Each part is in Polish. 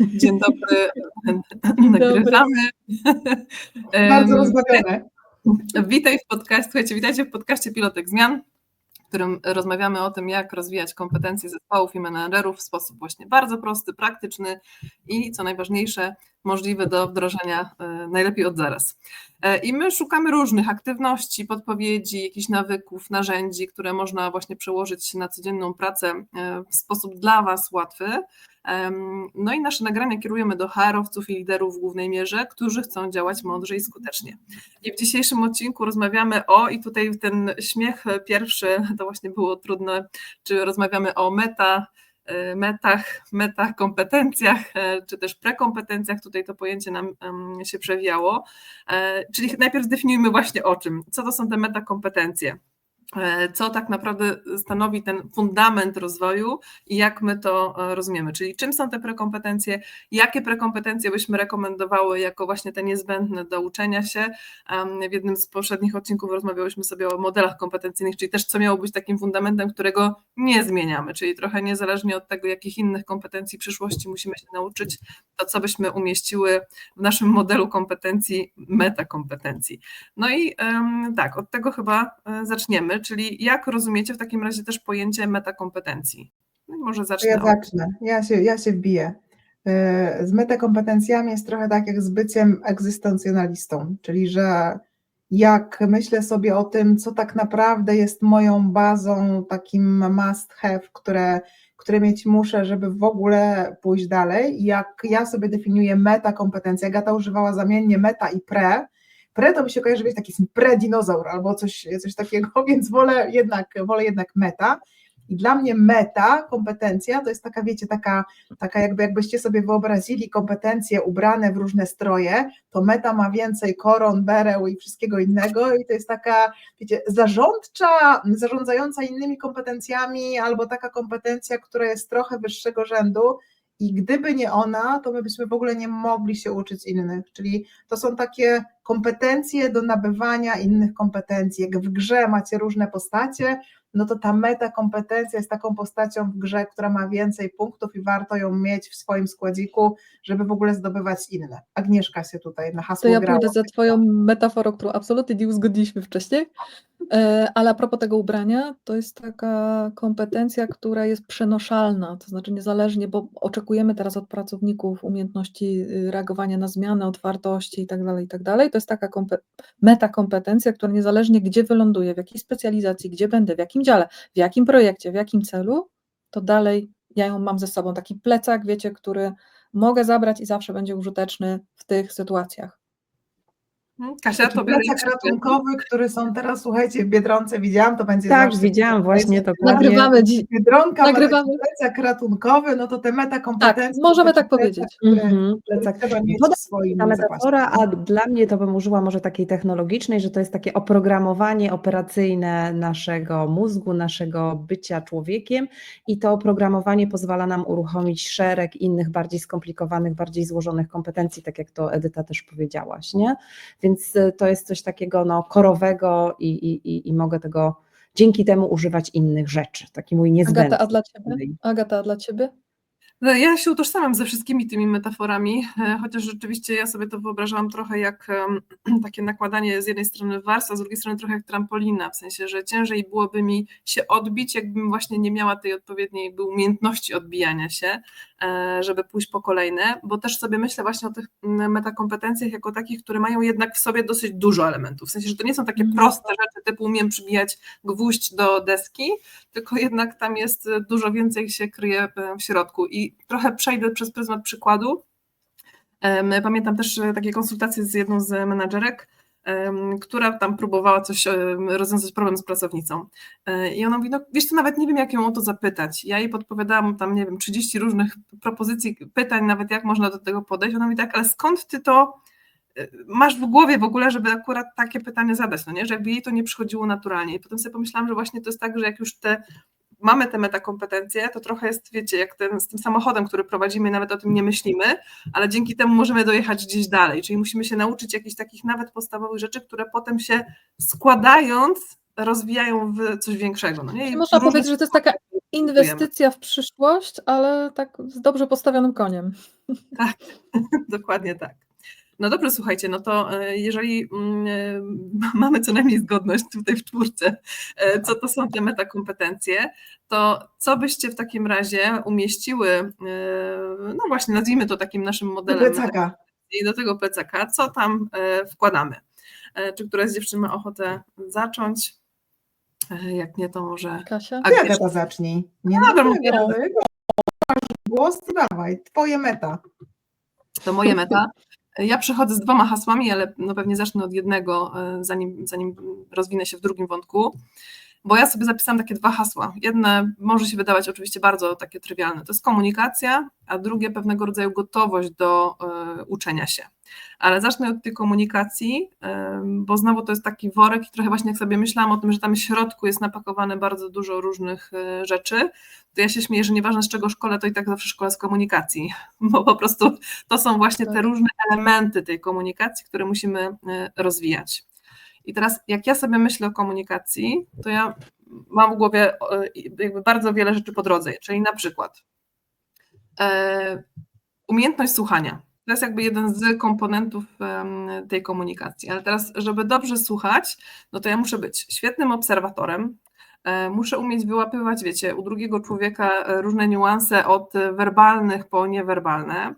Dzień dobry, nagrywamy. Bardzo Em, rozbawione. Witaj w podcaście, słuchajcie, witajcie w podcaście Pilotek Zmian, w którym rozmawiamy o tym, jak rozwijać kompetencje zespołów i menedżerów w sposób właśnie bardzo prosty, praktyczny i co najważniejsze, możliwy do wdrożenia e, najlepiej od zaraz. E, I my szukamy różnych aktywności, podpowiedzi, jakichś nawyków, narzędzi, które można właśnie przełożyć na codzienną pracę e, w sposób dla Was łatwy. No i nasze nagrania kierujemy do HR-owców i liderów w głównej mierze, którzy chcą działać mądrze i skutecznie. I w dzisiejszym odcinku rozmawiamy o, i tutaj ten śmiech pierwszy, to właśnie było trudne, czy rozmawiamy o meta, e, metach, metach, kompetencjach, e, czy też prekompetencjach, tutaj to pojęcie nam się przewijało. E, Czyli najpierw zdefiniujmy właśnie o czym, co to są te metakompetencje. E, Co tak naprawdę stanowi ten fundament rozwoju i jak my to e, rozumiemy, czyli czym są te prekompetencje, jakie prekompetencje byśmy rekomendowały jako właśnie te niezbędne do uczenia się. W jednym z poprzednich odcinków rozmawiałyśmy sobie o modelach kompetencyjnych, czyli też co miało być takim fundamentem, którego nie zmieniamy, czyli trochę niezależnie od tego, jakich innych kompetencji przyszłości musimy się nauczyć, to co byśmy umieściły w naszym modelu kompetencji, metakompetencji. No i tak, od tego chyba e, czyli jak rozumiecie w takim razie też pojęcie metakompetencji? No może zacznę ja od zacznę. Ja się, ja się wbiję. Yy, Z metakompetencjami jest trochę tak jak z byciem egzystencjonalistą, czyli że jak myślę sobie o tym, co tak naprawdę jest moją bazą, takim must have, które, które mieć muszę, żeby w ogóle pójść dalej, i jak ja sobie definiuję metakompetencje, Agata używała zamiennie meta i pre, pre to mi się kojarzy, jest taki pre-dinozaur albo coś, coś takiego, więc wolę jednak, wolę jednak meta. I dla mnie meta, kompetencja, to jest taka, wiecie, taka, taka jakby, jakbyście sobie wyobrazili kompetencje ubrane w różne stroje, to meta ma więcej koron, bereł i wszystkiego innego i to jest taka, wiecie, zarządcza, zarządzająca innymi kompetencjami albo taka kompetencja, która jest trochę wyższego rzędu i gdyby nie ona, to my byśmy w ogóle nie mogli się uczyć innych, czyli to są takie kompetencje do nabywania innych kompetencji. Jak w grze macie różne postacie, no to ta meta kompetencja jest taką postacią w grze, która ma więcej punktów i warto ją mieć w swoim składziku, żeby w ogóle zdobywać inne. Agnieszka się tutaj na hasło To ja grała. pójdę za Twoją metaforą, którą absolutnie nie uzgodniliśmy wcześniej. E, Ale a propos tego ubrania, to jest taka kompetencja, która jest przenoszalna, to znaczy niezależnie, bo oczekujemy teraz od pracowników umiejętności y, reagowania na zmiany, otwartości i tak dalej, i tak. To jest taka kompe- metakompetencja, która niezależnie gdzie wyląduję, w jakiej specjalizacji, gdzie będę, w jakim dziale, w jakim projekcie, w jakim celu, to dalej ja ją mam ze sobą. Taki plecak, wiecie, który mogę zabrać i zawsze będzie użyteczny w tych sytuacjach. Hmm, Kasia, tobie plecak ratunkowy, który są teraz, słuchajcie, w Biedronce widziałam, to będzie Tak, zawsze- widziałam właśnie dokładnie. Nagrywamy dziś. Biedronka Nagrywamy. plecak ratunkowy, no to te metakompetencje. Tak, możemy to tak taki powiedzieć. plecak, który- Mhm, który plecak. Trzeba mieć Podoba w swoim Ta metafora, a dla mnie to bym użyła może takiej technologicznej, że to jest takie oprogramowanie operacyjne naszego mózgu, naszego bycia człowiekiem i to oprogramowanie pozwala nam uruchomić szereg innych bardziej skomplikowanych, bardziej złożonych kompetencji, tak jak to Edyta też powiedziałaś, nie? Więc y, to jest coś takiego no, korowego i, i, i, i mogę tego dzięki temu używać innych rzeczy. Taki mój niezbędny. Agata, a dla Ciebie? Agata, a dla Ciebie? No, Ja się utożsamiam ze wszystkimi tymi metaforami, e, chociaż rzeczywiście ja sobie to wyobrażałam trochę jak takie nakładanie z jednej strony warstw, a z drugiej strony trochę jak trampolina, w sensie, że ciężej byłoby mi się odbić, jakbym właśnie nie miała tej odpowiedniej jakby umiejętności odbijania się, e, żeby pójść po kolejne, bo też sobie myślę właśnie o tych metakompetencjach jako takich, które mają jednak w sobie dosyć dużo elementów, w sensie, że to nie są takie Mhm. proste rzeczy typu umiem przybijać gwóźdź do deski, tylko jednak tam jest e, dużo więcej się kryje w środku. I trochę przejdę przez pryzmat przykładu. Pamiętam też takie konsultacje z jedną z menadżerek, która tam próbowała coś rozwiązać problem z pracownicą. E, I ona mówi, no wiesz co, nawet nie wiem jak ją o to zapytać. Ja jej podpowiadałam tam, nie wiem, 30 różnych propozycji, pytań, nawet jak można do tego podejść. Ona mówi tak, ale skąd ty to e, masz w głowie w ogóle, żeby akurat takie pytanie zadać, no nie, że jakby jej to nie przychodziło naturalnie. I potem sobie pomyślałam, że właśnie to jest tak, że jak już te mamy te metakompetencje, to trochę jest, wiecie, jak ten, z tym samochodem, który prowadzimy, nawet o tym nie myślimy, ale dzięki temu możemy dojechać gdzieś dalej, czyli musimy się nauczyć jakichś takich nawet podstawowych rzeczy, które potem się składając rozwijają w coś większego. No nie? I Można powiedzieć, że to jest taka Inwestycja w przyszłość, ale tak z dobrze postawionym koniem. Dokładnie tak. No dobrze, słuchajcie, no to e, jeżeli mm, e, mamy co najmniej zgodność tutaj w czwórce, e, co to są te metakompetencje, to co byście w takim razie umieściły, e, no właśnie nazwijmy to takim naszym modelem Plecaka. i do tego plecaka, co tam e, wkładamy? E, Czy któraś z dziewczyn ma ochotę zacząć? E, Jak nie, to może Kasia? Ty. Agata, zacznij. Nie Dobra, no. Agata, masz głos, to dawaj, twoje meta. To moje meta. Ja przychodzę z dwoma hasłami, ale no pewnie zacznę od jednego, e, zanim, zanim rozwinę się w drugim wątku. Bo ja sobie zapisałam takie dwa hasła. Jedne może się wydawać oczywiście bardzo takie trywialne. To jest komunikacja, a drugie pewnego rodzaju gotowość do e, uczenia się. Ale zacznę od tej komunikacji, e, bo znowu to jest taki worek i trochę właśnie jak sobie myślałam o tym, że tam w środku jest napakowane bardzo dużo różnych e, rzeczy, to ja się śmieję, że nieważne z czego szkole, to i tak zawsze szkoła z komunikacji, bo po prostu to są właśnie te Tak. różne elementy tej komunikacji, które musimy e, rozwijać. I teraz, jak ja sobie myślę o komunikacji, to ja mam w głowie e, jakby bardzo wiele rzeczy po drodze, czyli na przykład e, umiejętność słuchania. To jest jakby jeden z komponentów tej komunikacji. Ale teraz, żeby dobrze słuchać, no to ja muszę być świetnym obserwatorem, e, muszę umieć wyłapywać, wiecie, u drugiego człowieka różne niuanse od werbalnych po niewerbalne,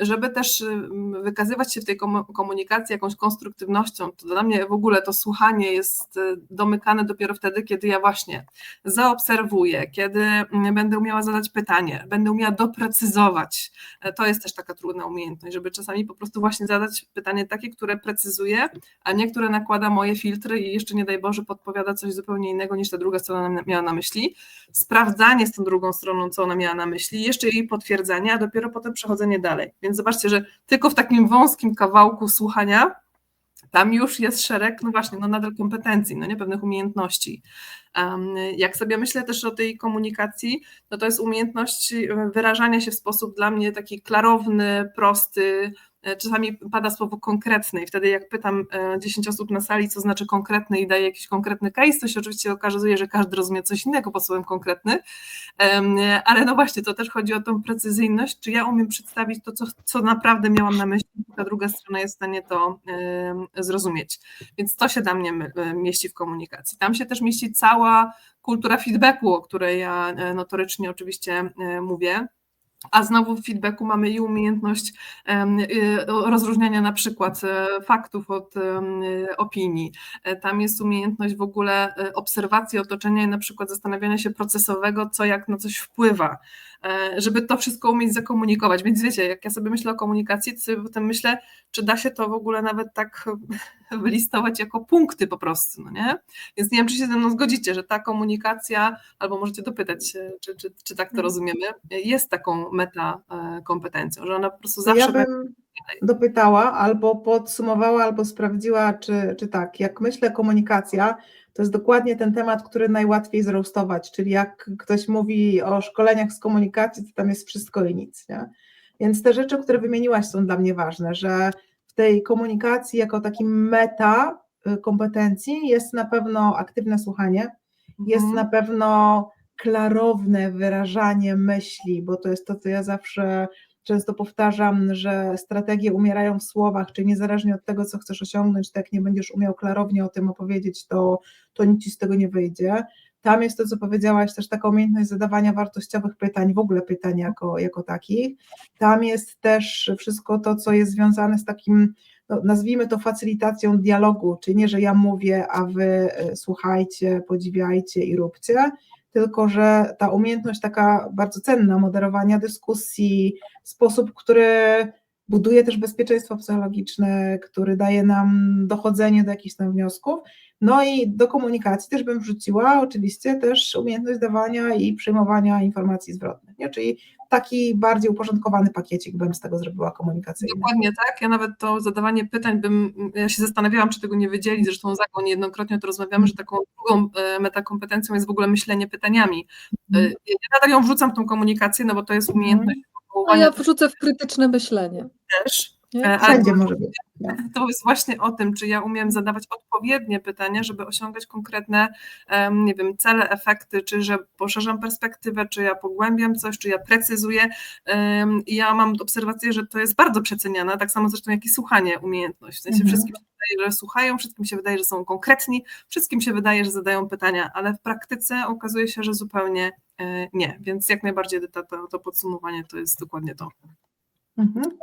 żeby też em, wykazywać się w tej komu- komunikacji jakąś konstruktywnością. To dla mnie w ogóle to słuchanie jest e, domykane dopiero wtedy, kiedy ja właśnie zaobserwuję, kiedy mm, będę umiała zadać pytanie, będę umiała doprecyzować. E, To jest też taka trudna umiejętność, żeby czasami po prostu właśnie zadać pytanie takie, które precyzuje, a nie które nakłada moje filtry i jeszcze nie daj Boże podpowiada coś zupełnie innego niż ta druga strona na- miała na myśli. Sprawdzanie z tą drugą stroną, co ona miała na myśli, jeszcze jej potwierdzenie, a dopiero potem przechodzenie dalej. Więc zobaczcie, że tylko w takim wąskim kawałku słuchania tam już jest szereg, no właśnie, no nadal kompetencji, no nie pewnych umiejętności. Um, jak sobie myślę też o tej komunikacji, no to jest umiejętność wyrażania się w sposób dla mnie taki klarowny, prosty. E, Czasami pada słowo konkretny i wtedy jak pytam e, 10 osób na sali, co znaczy konkretny i daję jakiś konkretny case, to się oczywiście okazuje, że każdy rozumie coś innego pod słowem konkretny, ale no właśnie, to też chodzi o tą precyzyjność, czy ja umiem przedstawić to, co, co naprawdę miałam na myśli, ta druga strona jest w stanie to zrozumieć. Więc to się dla mnie e, mieści w komunikacji. Tam się też mieści cała kultura feedbacku, o której ja e, notorycznie oczywiście e, mówię. A znowu w feedbacku mamy i umiejętność y, rozróżniania na przykład e, faktów od y, opinii. E, Tam jest umiejętność w ogóle e, obserwacji otoczenia i na przykład zastanawiania się procesowego, co jak na coś wpływa, żeby to wszystko umieć zakomunikować. Więc wiecie, jak ja sobie myślę o komunikacji, to sobie potem myślę, czy da się to w ogóle nawet tak wylistować jako punkty po prostu, no nie? Więc nie wiem, czy się ze mną zgodzicie, że ta komunikacja, albo możecie dopytać, czy, czy, czy tak to rozumiemy, jest taką meta e, kompetencją, że ona po prostu zawsze ja bym dopytała, albo podsumowała, albo sprawdziła, czy, czy tak. Jak myślę komunikacja, to jest dokładnie ten temat, który najłatwiej zroastować, czyli jak ktoś mówi o szkoleniach z komunikacji, to tam jest wszystko i nic. Nie? Więc te rzeczy, które wymieniłaś, są dla mnie ważne, że w tej komunikacji jako takim meta y, kompetencji jest na pewno aktywne słuchanie, jest Mhm. na pewno klarowne wyrażanie myśli, bo to jest to, co ja zawsze często powtarzam, że strategie umierają w słowach, czyli niezależnie od tego, co chcesz osiągnąć, to jak nie będziesz umiał klarownie o tym opowiedzieć, to, to nic ci z tego nie wyjdzie. Tam jest to, co powiedziałaś, też taka umiejętność zadawania wartościowych pytań, w ogóle pytań jako, jako takich. Tam jest też wszystko to, co jest związane z takim, no, nazwijmy to facylitacją dialogu, czyli nie, że ja mówię, a wy e, słuchajcie, podziwiajcie i róbcie, tylko że ta umiejętność taka bardzo cenna moderowania dyskusji, sposób, który buduje też bezpieczeństwo psychologiczne, który daje nam dochodzenie do jakichś tam wniosków. No i do komunikacji też bym wrzuciła oczywiście też umiejętność dawania i przyjmowania informacji zwrotnych, nie? czyli taki bardziej uporządkowany pakiecik bym z tego zrobiła komunikacyjny. Dokładnie tak. Ja nawet to zadawanie pytań bym, ja się zastanawiałam, czy tego nie wiedzieli, zresztą z Agą niejednokrotnie o to rozmawiamy, że taką drugą e, metakompetencją jest w ogóle myślenie pytaniami. E, Mhm. Ja nadal ją wrzucam tą komunikację, no bo to jest umiejętność A formułowania ja wrzucę w krytyczne myślenie. też, Nie? E, ale Wszędzie może być. To jest właśnie o tym, czy ja umiem zadawać odpowiednie pytania, żeby osiągać konkretne, nie wiem, cele, efekty, czy że poszerzam perspektywę, czy ja pogłębiam coś, czy ja precyzuję. I ja mam obserwację, że to jest bardzo przeceniane, tak samo zresztą jak i słuchanie umiejętność. W sensie Mhm. wszystkim się wydaje, że słuchają, wszystkim się wydaje, że są konkretni, wszystkim się wydaje, że zadają pytania, ale w praktyce okazuje się, że zupełnie e, nie. Więc jak najbardziej to, to podsumowanie to jest dokładnie to. Mhm.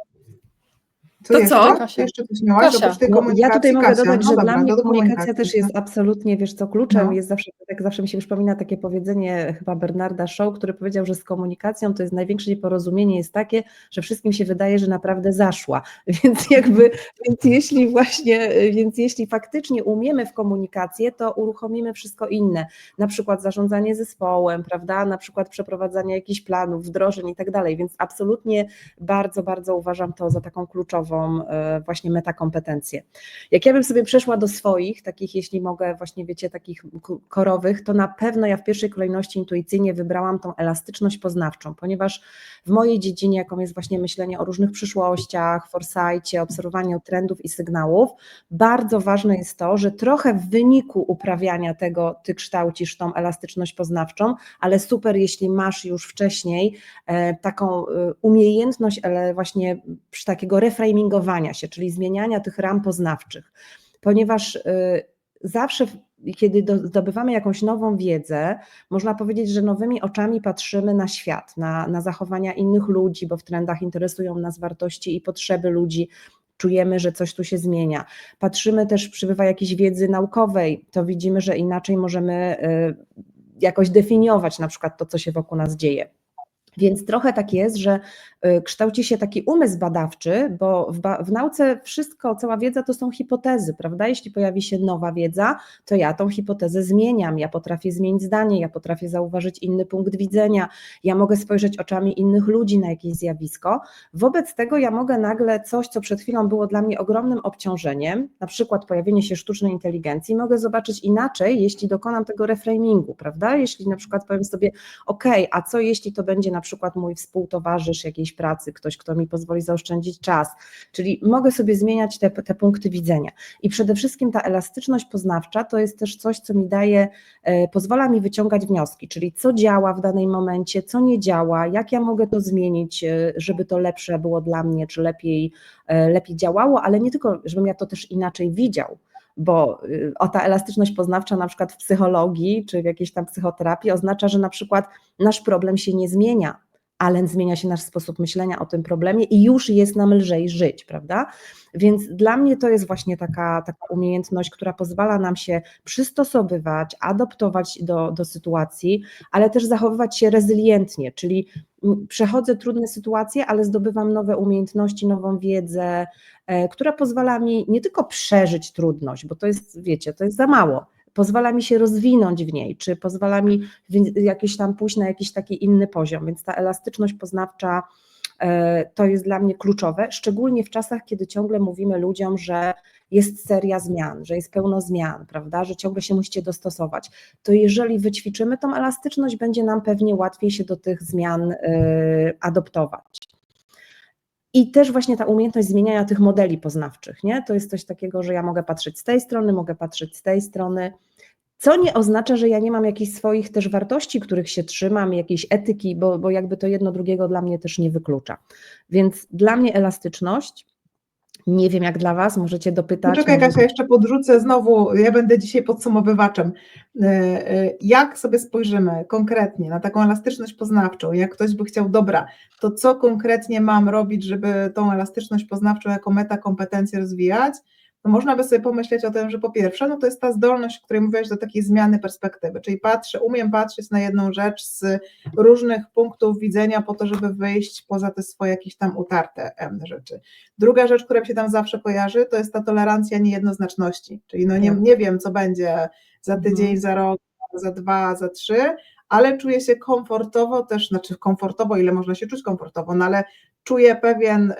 To jeszcze? co? Kasia. Jeszcze coś miałaś Kasia. No, ja tutaj mogę Kasia, dodać, no że dobra, dla mnie no do komunikacja też jest absolutnie, wiesz co, kluczem No. jest zawsze, tak zawsze mi się przypomina takie powiedzenie chyba Bernarda Shaw, który powiedział, że z komunikacją to jest największe nieporozumienie jest takie, że wszystkim się wydaje, że naprawdę zaszła, więc jakby, więc jeśli właśnie, więc jeśli faktycznie umiemy w komunikację, to uruchomimy wszystko inne, na przykład zarządzanie zespołem, prawda, na przykład przeprowadzanie jakichś planów, wdrożeń i tak dalej, więc absolutnie bardzo, bardzo uważam to za taką kluczową e, właśnie metakompetencję. Jak ja bym sobie przeszła do swoich, takich jeśli mogę, właśnie wiecie, takich korowych, to na pewno ja w pierwszej kolejności intuicyjnie wybrałam tą elastyczność poznawczą, ponieważ w mojej dziedzinie, jaką jest właśnie myślenie o różnych przyszłościach, foresightie, obserwowaniu trendów i sygnałów, bardzo ważne jest to, że trochę w wyniku uprawiania tego ty kształcisz tą elastyczność poznawczą, ale super, jeśli masz już wcześniej e, taką e, umiejętność, ale właśnie przy takiego reframingowania się, czyli zmieniania tych ram poznawczych, ponieważ e, zawsze, kiedy do- zdobywamy jakąś nową wiedzę, można powiedzieć, że nowymi oczami patrzymy na świat, na, na zachowania innych ludzi, bo w trendach interesują nas wartości i potrzeby ludzi. Czujemy, że coś tu się zmienia. Patrzymy też, przybywa jakiejś wiedzy naukowej, to widzimy, że inaczej możemy y, jakoś definiować na przykład to, co się wokół nas dzieje. Więc trochę tak jest, że y, kształci się taki umysł badawczy, bo w, ba- w nauce wszystko, cała wiedza to są hipotezy, prawda? Jeśli pojawi się nowa wiedza, to ja tą hipotezę zmieniam, ja potrafię zmienić zdanie, ja potrafię zauważyć inny punkt widzenia, ja mogę spojrzeć oczami innych ludzi na jakieś zjawisko. Wobec tego ja mogę nagle coś, co przed chwilą było dla mnie ogromnym obciążeniem, na przykład pojawienie się sztucznej inteligencji, mogę zobaczyć inaczej, jeśli dokonam tego reframingu, prawda? Jeśli na przykład powiem sobie, OK, a co jeśli to będzie na przykład mój współtowarzysz jakiejś pracy, ktoś, kto mi pozwoli zaoszczędzić czas, czyli mogę sobie zmieniać te, te punkty widzenia. I przede wszystkim ta elastyczność poznawcza to jest też coś, co mi daje, e, pozwala mi wyciągać wnioski, czyli co działa w danym momencie, co nie działa, jak ja mogę to zmienić, e, żeby to lepsze było dla mnie, czy lepiej, e, lepiej działało, ale nie tylko, żebym ja to też inaczej widział. Bo y, o ta elastyczność poznawcza na przykład w psychologii czy w jakiejś tam psychoterapii oznacza, że na przykład nasz problem się nie zmienia, ale zmienia się nasz sposób myślenia o tym problemie i już jest nam lżej żyć, prawda? Więc dla mnie to jest właśnie taka, taka umiejętność, która pozwala nam się przystosowywać, adoptować do, do sytuacji, ale też zachowywać się rezylientnie, czyli przechodzę trudne sytuacje, ale zdobywam nowe umiejętności, nową wiedzę, e, która pozwala mi nie tylko przeżyć trudność, bo to jest, wiecie, to jest za mało, pozwala mi się rozwinąć w niej, czy pozwala mi jakieś tam pójść na jakiś taki inny poziom, więc ta elastyczność poznawcza e, to jest dla mnie kluczowe, szczególnie w czasach, kiedy ciągle mówimy ludziom, że jest seria zmian, że jest pełno zmian, prawda, że ciągle się musicie dostosować. To jeżeli wyćwiczymy tą elastyczność, będzie nam pewnie łatwiej się do tych zmian e, adoptować. I też właśnie ta umiejętność zmieniania tych modeli poznawczych, nie? To jest coś takiego, że ja mogę patrzeć z tej strony, mogę patrzeć z tej strony, co nie oznacza, że ja nie mam jakichś swoich też wartości, których się trzymam, jakiejś etyki, bo, bo jakby to jedno drugiego dla mnie też nie wyklucza. Więc dla mnie elastyczność, nie wiem jak dla Was, możecie dopytać. Poczekaj może- Kasia, jeszcze podrzucę znowu, ja będę dzisiaj podsumowywaczem. E, e, Jak sobie spojrzymy konkretnie na taką elastyczność poznawczą, jak ktoś by chciał, dobra, to co konkretnie mam robić, żeby tą elastyczność poznawczą jako metakompetencję rozwijać, to można by sobie pomyśleć o tym, że po pierwsze, no to jest ta zdolność, o której mówiłaś, do takiej zmiany perspektywy, czyli patrzę, umiem patrzeć na jedną rzecz z różnych punktów widzenia po to, żeby wyjść poza te swoje jakieś tam utarte rzeczy. Druga rzecz, która mi się tam zawsze kojarzy, to jest ta tolerancja niejednoznaczności, czyli no nie, Tak. nie wiem, co będzie za tydzień, Mhm. za rok, za dwa, za trzy, ale czuję się komfortowo też, znaczy komfortowo, ile można się czuć komfortowo, no ale czuję pewien y,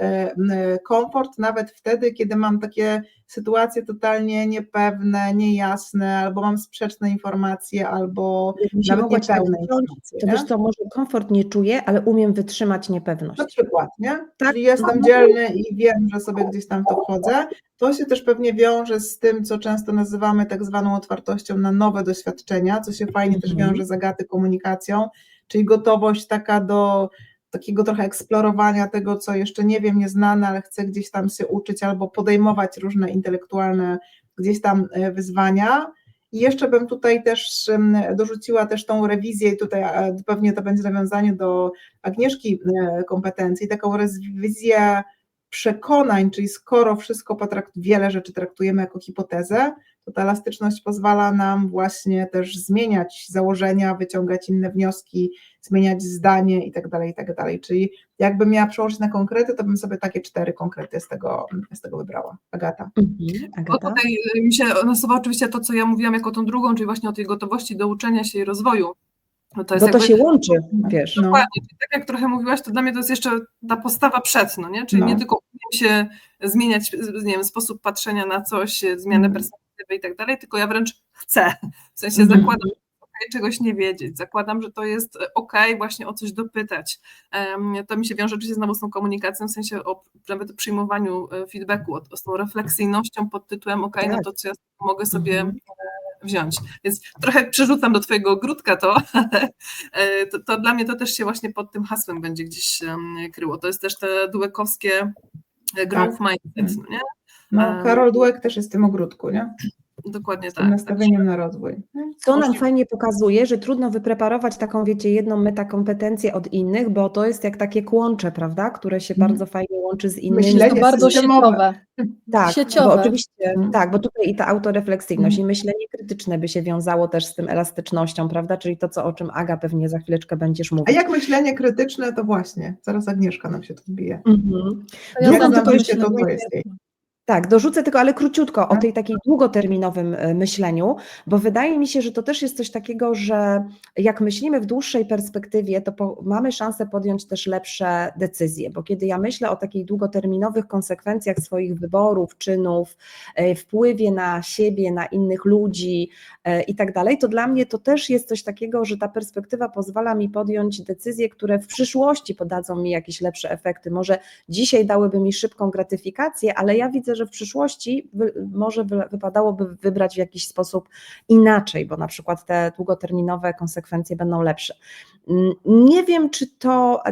y, komfort nawet wtedy, kiedy mam takie sytuacje totalnie niepewne, niejasne, albo mam sprzeczne informacje, albo nawet niepełne informacje. To nie? wiesz co, może komfort nie czuję, ale umiem wytrzymać niepewność. Na przykład, nie? Tak, Czyli jestem no, dzielny i wiem, że sobie gdzieś tam to wchodzę. To się też pewnie wiąże z tym, co często nazywamy tak zwaną otwartością na nowe doświadczenia, co się fajnie też Mhm. wiąże z Agaty komunikacją, czyli gotowość taka do takiego trochę eksplorowania tego, co jeszcze nie wiem, nieznane, ale chcę gdzieś tam się uczyć albo podejmować różne intelektualne gdzieś tam e, wyzwania. I jeszcze bym tutaj też dorzuciła też tą rewizję i tutaj e, pewnie to będzie nawiązanie do Agnieszki e, kompetencji, taką rewizję przekonań, czyli skoro wszystko potrakt, wiele rzeczy traktujemy jako hipotezę, to ta elastyczność pozwala nam właśnie też zmieniać założenia, wyciągać inne wnioski, zmieniać zdanie i tak dalej, i tak dalej. Czyli jakbym miała przełożyć na konkrety, to bym sobie takie cztery konkrety z tego, z tego wybrała. Agata. Mhm. Bo Agata? tutaj y, mi się nasuwa oczywiście to, co ja mówiłam jako tą drugą, czyli właśnie o tej gotowości do uczenia się i rozwoju. No to jest Bo to jakby, się łączy, wiesz. No. Dokładnie, czyli tak jak trochę mówiłaś, to dla mnie to jest jeszcze ta postawa przed, no nie? Czyli No. nie tylko umiem się zmieniać, nie wiem, sposób patrzenia na coś, zmianę Mhm. Perspektywy i tak dalej, tylko ja wręcz chcę, w sensie Mhm. zakładam, że okej, czegoś nie wiedzieć, zakładam, że to jest ok, właśnie o coś dopytać. To mi się wiąże oczywiście znowu z tą komunikacją, w sensie o nawet przyjmowaniu e, feedbacku, o, o z tą refleksyjnością pod tytułem ok, no Tak. to co ja mogę sobie Mhm. e, wziąć. Więc trochę przerzucam do twojego ogródka to, ale e, to, to dla mnie to też się właśnie pod tym hasłem będzie gdzieś kryło. To jest też te dułekowskie e, growth mindset, no nie? No. Karol Dłek też jest w tym ogródku, nie? Dokładnie Z tym tak. nastawieniem na rozwój. To nam fajnie pokazuje, że trudno wypreparować taką, wiecie, jedną metakompetencję od innych, bo to jest jak takie kłącze, prawda, które się Mhm. bardzo fajnie łączy z innymi. Myślenie To bardzo systemowe. sieciowe. Tak, sieciowe. bo oczywiście, Mhm. tak, bo tutaj i ta autorefleksyjność Mhm. i myślenie krytyczne by się wiązało też z tym elastycznością, prawda, czyli to, co, o czym Aga pewnie za chwileczkę będziesz A mówić. jak myślenie krytyczne, to właśnie, zaraz Agnieszka nam się tu wbije. Mhm. To Jak znam tylko to to, jest jej. Tak, dorzucę tylko, ale króciutko o Tak. tej takiej długoterminowym e, myśleniu, bo wydaje mi się, że to też jest coś takiego, że jak myślimy w dłuższej perspektywie, to po, mamy szansę podjąć też lepsze decyzje, bo kiedy ja myślę o takich długoterminowych konsekwencjach swoich wyborów, czynów, e, wpływie na siebie, na innych ludzi e, i tak dalej, to dla mnie to też jest coś takiego, że ta perspektywa pozwala mi podjąć decyzje, które w przyszłości podadzą mi jakieś lepsze efekty. Może dzisiaj dałyby mi szybką gratyfikację, ale ja widzę, że w przyszłości wy, może wy, wypadałoby wybrać w jakiś sposób inaczej, bo na przykład te długoterminowe konsekwencje będą lepsze. Mm, Nie wiem, czy to,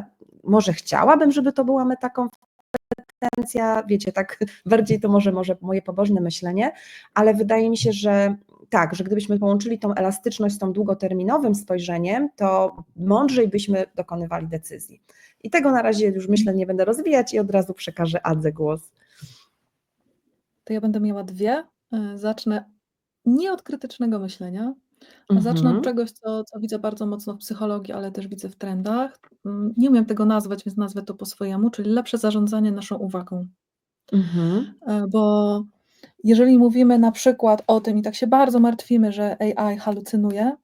może chciałabym, żeby to była metakompetencja, wiecie, tak bardziej to może, może moje pobożne myślenie, ale wydaje mi się, że tak, że gdybyśmy połączyli tą elastyczność z tą długoterminowym spojrzeniem, to mądrzej byśmy dokonywali decyzji. I tego na razie już myślę nie będę rozwijać i od razu przekażę Adze głos. To ja będę miała dwie. E, Zacznę nie od krytycznego myślenia, a zacznę Mhm. od czegoś, co, co widzę bardzo mocno w psychologii, ale też widzę w trendach. Mm, Nie umiem tego nazwać, więc nazwę to po swojemu, czyli lepsze zarządzanie naszą uwagą. Mhm. E, Bo jeżeli mówimy na przykład o tym i tak się bardzo martwimy, że AI halucynuje,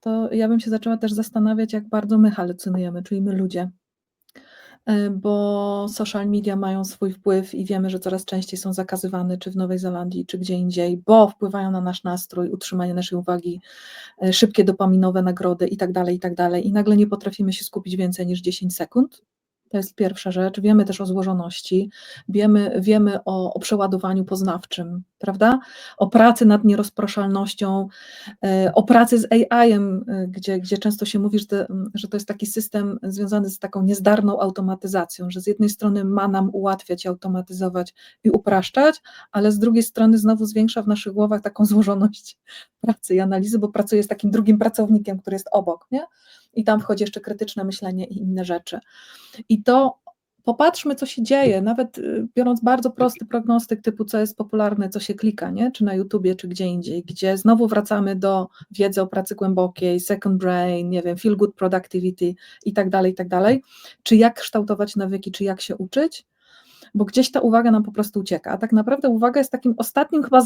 to ja bym się zaczęła też zastanawiać, jak bardzo my halucynujemy, czyli my ludzie. E, Bo social media mają swój wpływ i wiemy, że coraz częściej są zakazywane, czy w Nowej Zelandii, czy gdzie indziej, bo wpływają na nasz nastrój, utrzymanie naszej uwagi, e, szybkie dopaminowe nagrody i tak dalej, i tak. I nagle nie potrafimy się skupić więcej niż 10 sekund. To jest pierwsza rzecz. Wiemy też o złożoności, wiemy, wiemy o, o przeładowaniu poznawczym, prawda? O pracy nad nierozproszalnością, e, o pracy z AI-em, e, gdzie, gdzie często się mówi, że że to jest taki system związany z taką niezdarną automatyzacją, że z jednej strony ma nam ułatwiać, automatyzować i upraszczać, ale z drugiej strony znowu zwiększa w naszych głowach taką złożoność pracy i analizy, bo pracuje z takim drugim pracownikiem, który jest obok, nie? I tam wchodzi jeszcze krytyczne myślenie i inne rzeczy. I to popatrzmy, co się dzieje, nawet y, biorąc bardzo prosty prognostyk typu, co jest popularne, co się klika, nie? czy na YouTubie, czy gdzie indziej, gdzie znowu wracamy do wiedzy o pracy głębokiej, second brain, nie wiem, feel good productivity i tak dalej, i tak dalej, czy jak kształtować nawyki, czy jak się uczyć, bo gdzieś ta uwaga nam po prostu ucieka. A tak naprawdę uwaga jest takim ostatnim chyba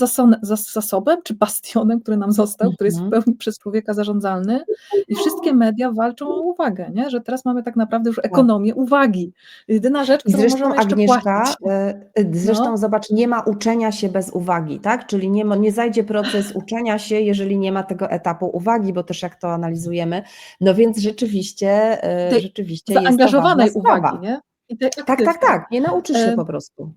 zasobem czy bastionem, który nam został, który jest w Mhm. pełni przez człowieka zarządzalny i wszystkie media walczą o uwagę, nie? że teraz mamy tak naprawdę już ekonomię uwagi. Jedyna rzecz, którą zresztą możemy jeszcze Agnieszka, płacić. e, e, zresztą No. zobacz, nie ma uczenia się bez uwagi, tak? Czyli nie, ma, nie zajdzie proces uczenia się, jeżeli nie ma tego etapu uwagi, bo też jak to analizujemy, no więc rzeczywiście, e, Tej rzeczywiście jest to ważna sprawa. uwagi, nie? I Tak, tak, aktywnej. tak, nie nauczysz się po prostu.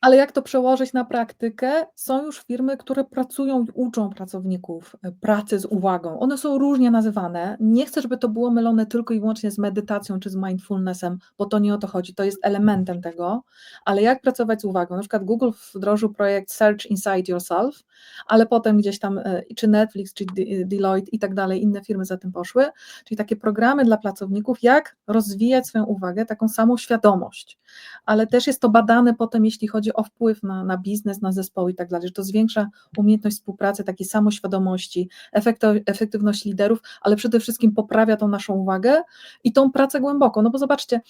Ale jak to przełożyć na praktykę? Są już firmy, które pracują i uczą pracowników e, pracy z uwagą. One są różnie nazywane. Nie chcę, żeby to było mylone tylko i wyłącznie z medytacją czy z mindfulnessem, bo to nie o to chodzi. To jest elementem tego. Ale jak pracować z uwagą? Na przykład Google wdrożył projekt Search Inside Yourself, ale potem gdzieś tam e, czy Netflix, czy De- Deloitte i tak dalej, inne firmy za tym poszły. Czyli takie programy dla pracowników, jak rozwijać swoją uwagę, taką samą świadomość ale też jest to badane potem, jeśli chodzi o wpływ na, na biznes, na zespoły i tak dalej, że to zwiększa umiejętność współpracy, takiej samoświadomości, efekto- efektywność liderów, ale przede wszystkim poprawia tą naszą uwagę i tą pracę głęboką. No bo zobaczcie,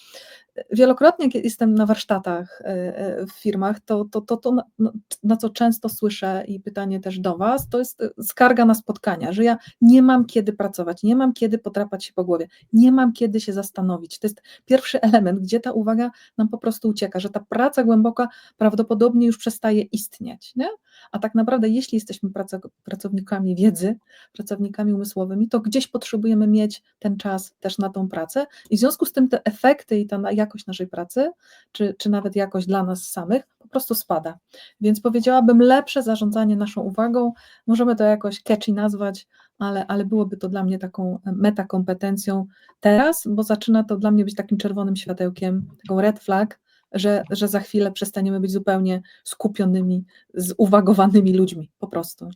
wielokrotnie jak jestem na warsztatach e, e, w firmach, to, to, to, to na, na- na co często słyszę i pytanie też do Was, to jest e, skarga na spotkania, że ja nie mam kiedy pracować, nie mam kiedy potrapać się po głowie, nie mam kiedy się zastanowić. To jest pierwszy element, gdzie ta uwaga nam po prostu ucieka, że ta praca głęboka prawdopodobnie już przestaje istnieć. Nie? A tak naprawdę, jeśli jesteśmy praco- pracownikami wiedzy, pracownikami umysłowymi, to gdzieś potrzebujemy mieć ten czas też na tą pracę i w związku z tym te efekty i ta jakość naszej pracy, czy, czy nawet jakość dla nas samych, po prostu spada. Więc powiedziałabym, lepsze zarządzanie naszą uwagą, możemy to jakoś catchy nazwać, ale, ale byłoby to dla mnie taką metakompetencją teraz, bo zaczyna to dla mnie być takim czerwonym światełkiem, taką red flag, że, że za chwilę przestaniemy być zupełnie skupionymi, zuwagowanymi ludźmi, po prostu.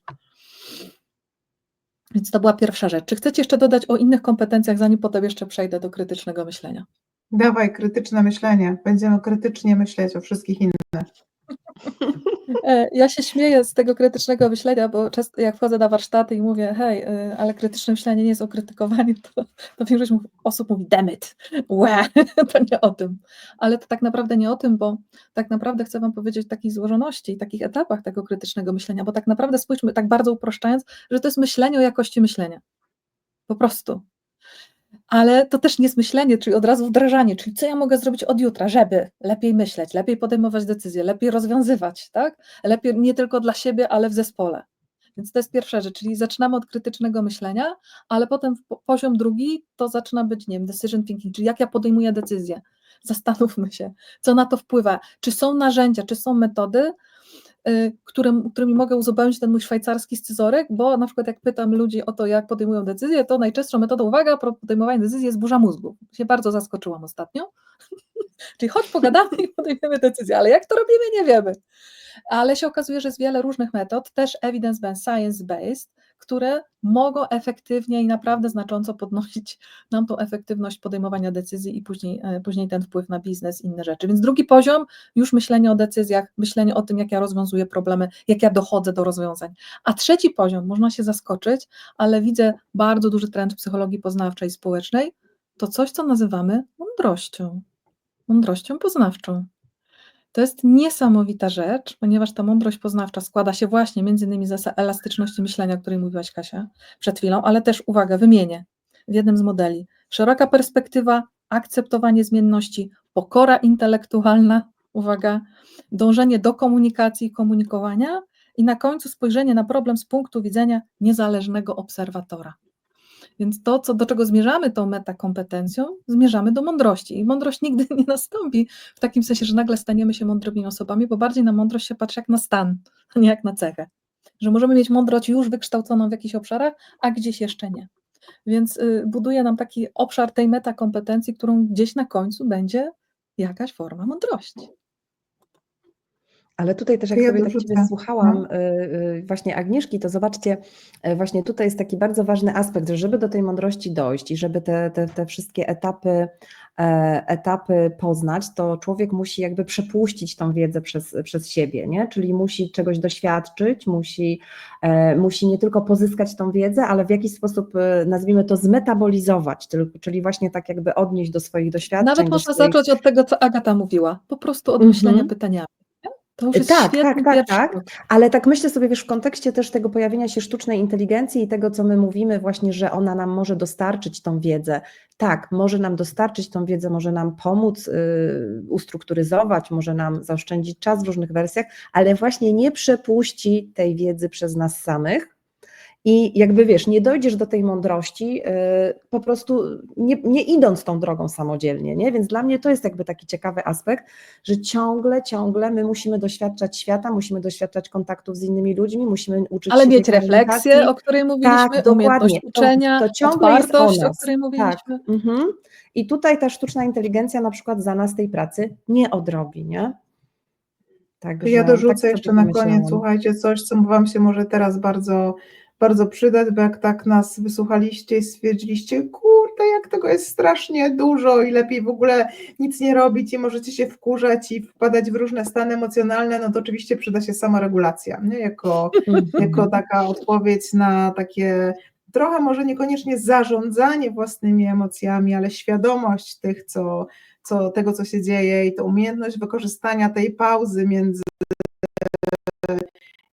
Więc to była pierwsza rzecz. Czy chcecie jeszcze dodać o innych kompetencjach, zanim potem jeszcze przejdę do krytycznego myślenia? Dawaj, krytyczne myślenie. Będziemy krytycznie myśleć o wszystkich innych. E, Ja się śmieję z tego krytycznego myślenia, bo często jak wchodzę na warsztaty i mówię, hej, e, ale krytyczne myślenie nie jest o krytykowaniu, to, to większość osób mówi, demit, łe, to nie o tym. Ale to tak naprawdę nie o tym, bo tak naprawdę chcę Wam powiedzieć o takiej złożoności i takich etapach tego krytycznego myślenia, bo tak naprawdę spójrzmy, tak bardzo uproszczając, że to jest myślenie o jakości myślenia. Po prostu. Ale to też nie jest myślenie, czyli od razu wdrażanie, czyli co ja mogę zrobić od jutra, żeby lepiej myśleć, lepiej podejmować decyzje, lepiej rozwiązywać, tak? Lepiej nie tylko dla siebie, ale w zespole. Więc to jest pierwsza rzecz, czyli zaczynamy od krytycznego myślenia, ale potem po- poziom drugi to zaczyna być, nie wiem, decision thinking, czyli jak ja podejmuję decyzję. Zastanówmy się, co na to wpływa, czy są narzędzia, czy są metody, którym, którymi mogę uzupełnić ten mój szwajcarski scyzoryk, bo na przykład jak pytam ludzi o to, jak podejmują decyzje, to najczęstszą metodą, uwaga, podejmowania decyzji jest burza mózgu. Się bardzo zaskoczyłam ostatnio. Czyli chodź pogadamy i podejmiemy decyzję, ale jak to robimy, nie wiemy. Ale się okazuje, że jest wiele różnych metod, też evidence-based, science-based, które mogą efektywnie i naprawdę znacząco podnosić nam tą efektywność podejmowania decyzji i później, e, później ten wpływ na biznes i inne rzeczy. Więc drugi poziom, już myślenie o decyzjach, myślenie o tym, jak ja rozwiązuję problemy, jak ja dochodzę do rozwiązań. A trzeci poziom, można się zaskoczyć, ale widzę bardzo duży trend w psychologii poznawczej i społecznej, to coś, co nazywamy mądrością. Mądrością poznawczą. To jest niesamowita rzecz, ponieważ ta mądrość poznawcza składa się właśnie między innymi z elastyczności myślenia, o której mówiłaś Kasia przed chwilą, ale też uwaga, wymienię w jednym z modeli. Szeroka perspektywa, akceptowanie zmienności, pokora intelektualna, uwaga, dążenie do komunikacji i komunikowania i na końcu spojrzenie na problem z punktu widzenia niezależnego obserwatora. Więc to, co, do czego zmierzamy tą metakompetencją, zmierzamy do mądrości. I mądrość nigdy nie nastąpi w takim sensie, że nagle staniemy się mądrymi osobami, bo bardziej na mądrość się patrzy jak na stan, a nie jak na cechę. Że możemy mieć mądrość już wykształconą w jakichś obszarach, a gdzieś jeszcze nie. Więc y, buduje nam taki obszar tej metakompetencji, którą gdzieś na końcu będzie jakaś forma mądrości. Ale tutaj też, jak ja sobie tak dorzucę. Ciebie słuchałam, No. y, y, właśnie Agnieszki, to zobaczcie, y, właśnie tutaj jest taki bardzo ważny aspekt, że żeby do tej mądrości dojść i żeby te, te, te wszystkie etapy, e, etapy poznać, to człowiek musi jakby przepuścić tą wiedzę przez, przez siebie, nie? Czyli musi czegoś doświadczyć, musi, e, musi nie tylko pozyskać tą wiedzę, ale w jakiś sposób, e, nazwijmy to, zmetabolizować, czyli właśnie tak jakby odnieść do swoich doświadczeń. Nawet do można swoich... zacząć od tego, co Agata mówiła, po prostu od Mhm. myślenia pytaniami. To już jest Tak, tak, tak, tak. Ale tak myślę sobie, wiesz, w kontekście też tego pojawienia się sztucznej inteligencji i tego, co my mówimy, właśnie, że ona nam może dostarczyć tą wiedzę. Tak, może nam dostarczyć tą wiedzę, może nam pomóc y, ustrukturyzować, może nam zaoszczędzić czas w różnych wersjach, ale właśnie nie przepuści tej wiedzy przez nas samych. I jakby wiesz, nie dojdziesz do tej mądrości y, po prostu nie, nie idąc tą drogą samodzielnie, nie? Więc dla mnie to jest jakby taki ciekawy aspekt, że ciągle, ciągle my musimy doświadczać świata, musimy doświadczać kontaktów z innymi ludźmi, musimy uczyć Ale się tej mieć refleksję, o której mówiliśmy, Tak, dokładnie. To- uczenia, to ciągle jest o otwartość, o nas. której mówiliśmy. Mhm. I tutaj ta sztuczna inteligencja na przykład za nas tej pracy nie odrobi, nie? Także Ja dorzucę tak jeszcze na koniec, słuchajcie, coś, co Wam się może teraz bardzo, bardzo przydać, bo jak tak nas wysłuchaliście i stwierdziliście, kurde, jak tego jest strasznie dużo i lepiej w ogóle nic nie robić i możecie się wkurzać i wpadać w różne stany emocjonalne, no to oczywiście przyda się samoregulacja, nie? Jako, jako taka odpowiedź na takie trochę może niekoniecznie zarządzanie własnymi emocjami, ale świadomość tych, co, co, tego, co się dzieje i to umiejętność wykorzystania tej pauzy między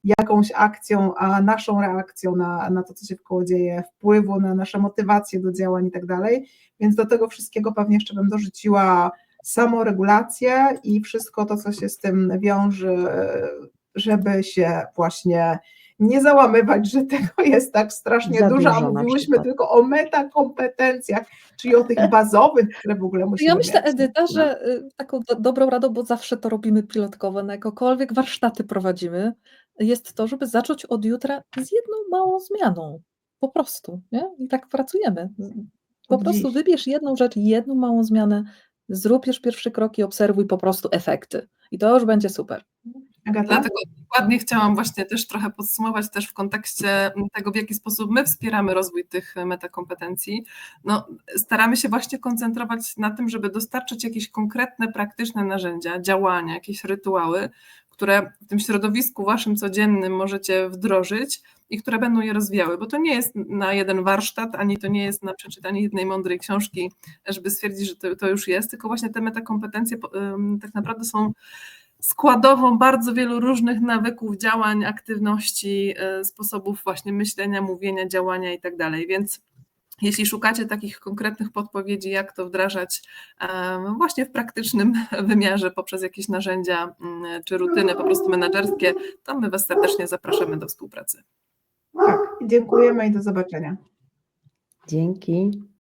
jakąś akcją, a naszą reakcją na, na to, co się wkoło dzieje, wpływu na nasze motywacje do działań i tak dalej. Więc do tego wszystkiego pewnie jeszcze bym dorzuciła samoregulację i wszystko to, co się z tym wiąże, żeby się właśnie nie załamywać, że tego jest tak strasznie Za dużo, a mówiłyśmy tylko o metakompetencjach, czyli o tych bazowych, które w ogóle musimy Ja myślę, mieć. Edyta, No. że y, taką do, dobrą radą, bo zawsze to robimy pilotkowo, na jakokolwiek warsztaty prowadzimy, jest to, żeby zacząć od jutra z jedną małą zmianą. Po prostu, nie? I tak pracujemy. Po prostu wybierz jedną rzecz, jedną małą zmianę, zrób już pierwszy krok i obserwuj po prostu efekty. I to już będzie super. Agata? Dlatego dokładnie chciałam właśnie też trochę podsumować też w kontekście tego, w jaki sposób my wspieramy rozwój tych metakompetencji. No, staramy się właśnie koncentrować na tym, żeby dostarczyć jakieś konkretne, praktyczne narzędzia, działania, jakieś rytuały, które w tym środowisku waszym codziennym możecie wdrożyć i które będą je rozwijały, bo to nie jest na jeden warsztat, ani to nie jest na przeczytanie jednej mądrej książki, żeby stwierdzić, że to, to już jest, tylko właśnie te metakompetencje tak naprawdę są składową bardzo wielu różnych nawyków, działań, aktywności, y, sposobów właśnie myślenia, mówienia, działania i tak dalej. Więc jeśli szukacie takich konkretnych podpowiedzi, jak to wdrażać właśnie w praktycznym wymiarze poprzez jakieś narzędzia mm, czy rutyny po prostu menedżerskie, to my Was serdecznie zapraszamy do współpracy. Tak, dziękujemy i do zobaczenia. Dzięki.